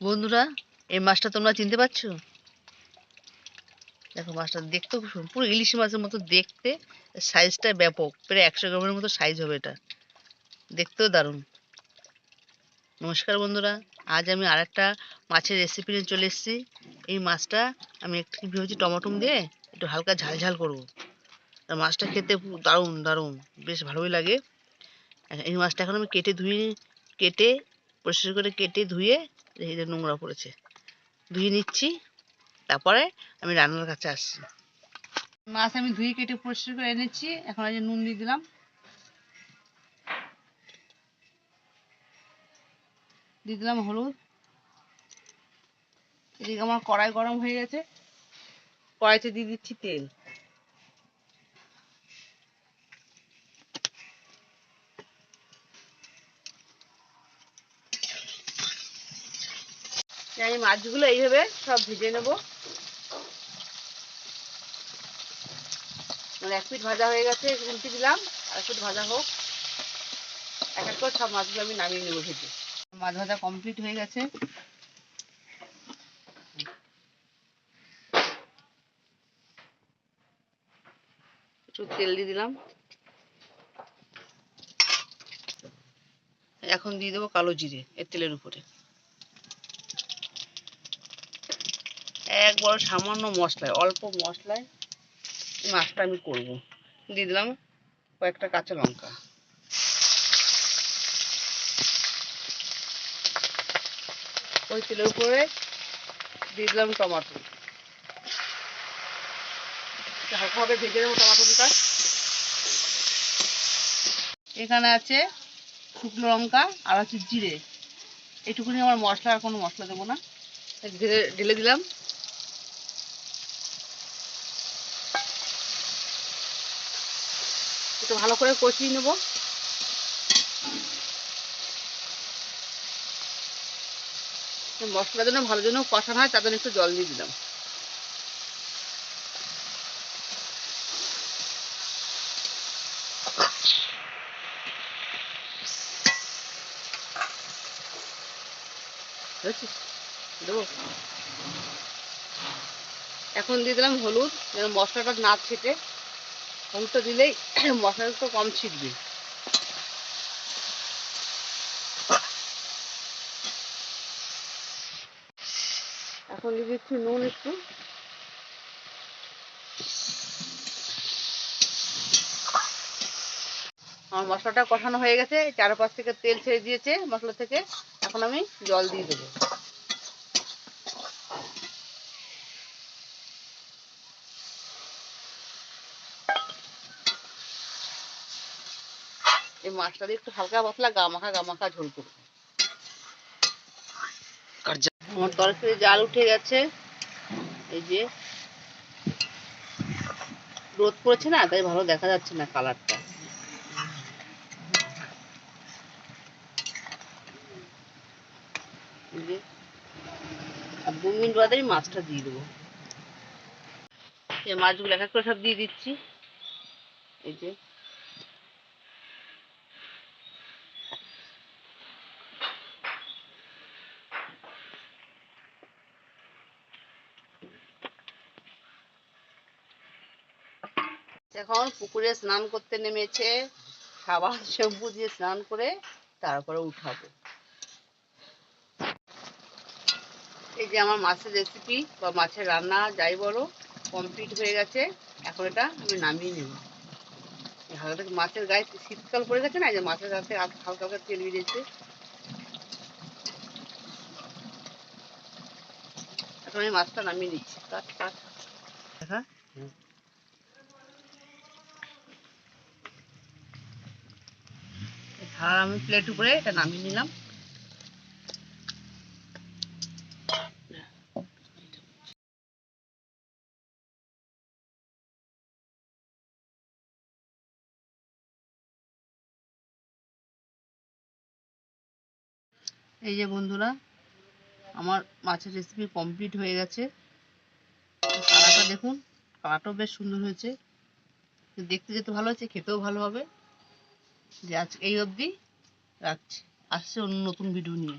বন্ধুরা, এই মাছটা তোমরা চিনতে পারছ? দেখো মাছটা দেখতেও খুব। পুরো ইলিশ মাছের মতো দেখতে সাইজটা ব্যাপক, প্রায় একশো গ্রামের মতো সাইজ হবে এটা। দেখতেও দারুণ। নমস্কার বন্ধুরা, আজ আমি আর একটা মাছের রেসিপি নিয়ে চলে এসেছি। এই মাছটা আমি একটু ভেবেছি, টমাটম দিয়ে একটু হালকা ঝাল ঝাল করব। মাছটা খেতে দারুণ দারুণ, বেশ ভালোই লাগে। এই মাছটা এখন আমি কেটে ধুয়ে, কেটে, পরিষ্কার করে কেটে ধুয়ে যে নোংরা পড়েছে। ধুয়ে নিচ্ছি, তারপরে আমি রান্নার কাছে আসছি। মাছ আমি ধুয়ে কেটে পরিষ্কার করে এনেছি, এখন এই নুন দিয়ে দিলাম। দিয়ে দিলাম হলুদ। এদিকে আমার কড়াই গরম হয়ে গেছে। কড়াইতে দিয়ে দিচ্ছি তেল। আমি মাছগুলো এইভাবে সব ভেজে নেব। মানে এক পিঠ ভাজা হয়ে গেছে, উল্টে দিলাম এক পিঠ ভাজা হোক। এক এক করে সব মাছগুলো আমি নামিয়ে নেব ভেজে। মাছ ভাজা কমপ্লিট হয়ে গেছে। তেল দিয়ে দিলাম। এখন দিয়ে দেবো কালো জিরে, এর তেলের উপরে। এক বড় সামান্য মশলায়, অল্প মশলায় মাছটা আমি করব। দিয়ে দিলাম কয়েকটা কাঁচা লঙ্কা। ওই তেলের উপরে দিয়ে দিলাম টমাটো। হালকাভাবে ভেজে নেব টমাটোটা। এখানে আছে শুকনো লঙ্কা আর হচ্ছে জিরে। এটুকুনি আমার মশলা, আর কোনো মশলা দেবো না। ঢেলে দিলাম। একটু ভালো করে কষিয়ে নেব। মশলার জন্য ভালো জন্য কষানো হয়, তার জন্য একটু জল দিয়ে দিলাম। এখন দিয়ে দিলাম হলুদ, যেন মশলাটা না ছেটে হলুদটা দিলেই মশলাটা একটু কম ছিটবে। এখন দিয়ে দিচ্ছি নুন একটু। আমার মশলাটা কষানো হয়ে গেছে চারপাশ থেকে তেল ছেড়ে দিয়েছে মশলা থেকে। এখন আমি জল দিয়ে দেবো। এই মাছটা দিয়ে একটু হালকা পাতলা গা মাখা গা মাখা ঝোল করব। আমার তরকারি জাল উঠে গেছে। এই যে রোদ পড়েছে না, তাই ভালো দেখা যাচ্ছে না কালারটা। মাছটা দিয়ে দেবো। মাছগুলো এক এক করে সব দিয়ে দিচ্ছি। এই যে এখন পুকুরে স্নান করতে নেমেছে সাবান শ্যাম্পু দিয়ে স্নান করে তারপরে উঠাবো। এই যে আমার মাছের রেসিপি বা মাছের রান্না, যাই বলো কমপ্লিট হয়ে গেছে। এখন এটা আমি নামিয়ে নেব। হালকা মাছের গায়ে শীতকাল পড়ে গেছে না যে মাছের গায়ে হালকা হালকা তেল বেরিয়েছে। এখন আমি মাছটা নামিয়ে নিচ্ছি। কাট কাট দেখা। আর আমি প্লেট উপরে এটা নামিয়ে নিলাম। এই যে বন্ধুরা, আমার মাছের রেসিপি কমপ্লিট হয়ে গেছে। কালারটা দেখুন, কালারটাও বেশ সুন্দর হয়েছে। দেখতে যেতে ভালো হয়েছে, খেতেও ভালো হবে। যে আজ এই অবধি রাখছি। আসছে অন্য নতুন ভিডিও নিয়ে।